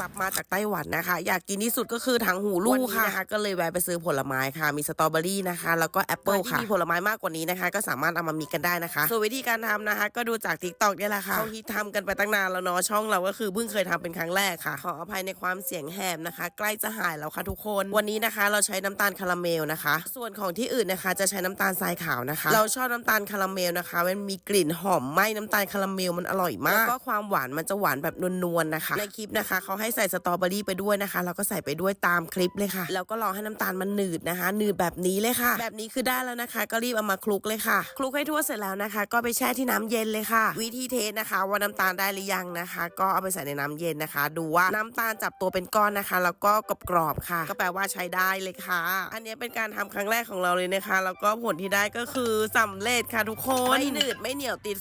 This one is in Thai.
ลับมาจากไต้หวันนะคะ อยากกินที่สุดก็คือถังหูลูกค่ะนะคะก็เลยแวะไปซื้อผลไม้ค่ะ มีสตรอเบอรี่นะคะ แล้วก็แอปเปิลค่ะมีผลไม้มากกว่านี้นะคะ ก็สามารถเอามามีกันได้นะคะส่วนวิธีการทำนะคะ ก็ดูจากทิกตอกนี่แหละค่ะเขาฮิตทำกันไปตั้งนานแล้วเนาะช่องเราก็คือเพิ่งเคยทำเป็นครั้งแรกค่ะ ขออภัยในความเสียงแหบนะคะ ใกล้จะหายแล้วค่ะทุกคนวันนี้นะคะ เราใช้น้ำตาลคาราเมลนะคะ ส่วนของที่อื่นนะคะ จะใช้น้ำตาลทรายขาวนะคะ เราชอบน้ำตาลคาราเมลนะคะมันมีกลิ่นหอมไหม้น้ำตาลคาราเมลมันอร่อยมากแล้วก็ความหวานมันจะหวานแบบนวลๆนะคะ ในคลิปนะคะเขาให้ใส่สตรอเบอรี่ไปด้วยนะคะเราก็ใส่ไปด้วยตามคลิปเลยค่ะ แล้วก็รอให้น้ำตาลมันหนืดนะคะ หนืดแบบนี้เลยค่ะ แบบนี้คือได้แล้วนะคะ ก็รีบเอามาคลุกเลยค่ะ คลุกให้ทั่วเสร็จแล้วนะคะ ก็ไปแช่ที่น้ำเย็นเลยค่ะ วิธีเทสนะคะ ว่าน้ำตาลได้หรือยังนะคะ ก็เอาไปใส่ในน้ำเย็นนะคะ ดูว่าน้ำตาลจับตัวเป็นก้อนนะคะ แล้วก็กรอบๆค่ะ ก็แปลว่าใช้ได้เลยค่ะ อันนี้เป็นการทำครั้งแรกของเราเลยนะคะ แล้วก็ผลที่ได้ก็คือสำเร็จค่ะทุกคนไม่หนืดไม่เหนียวติด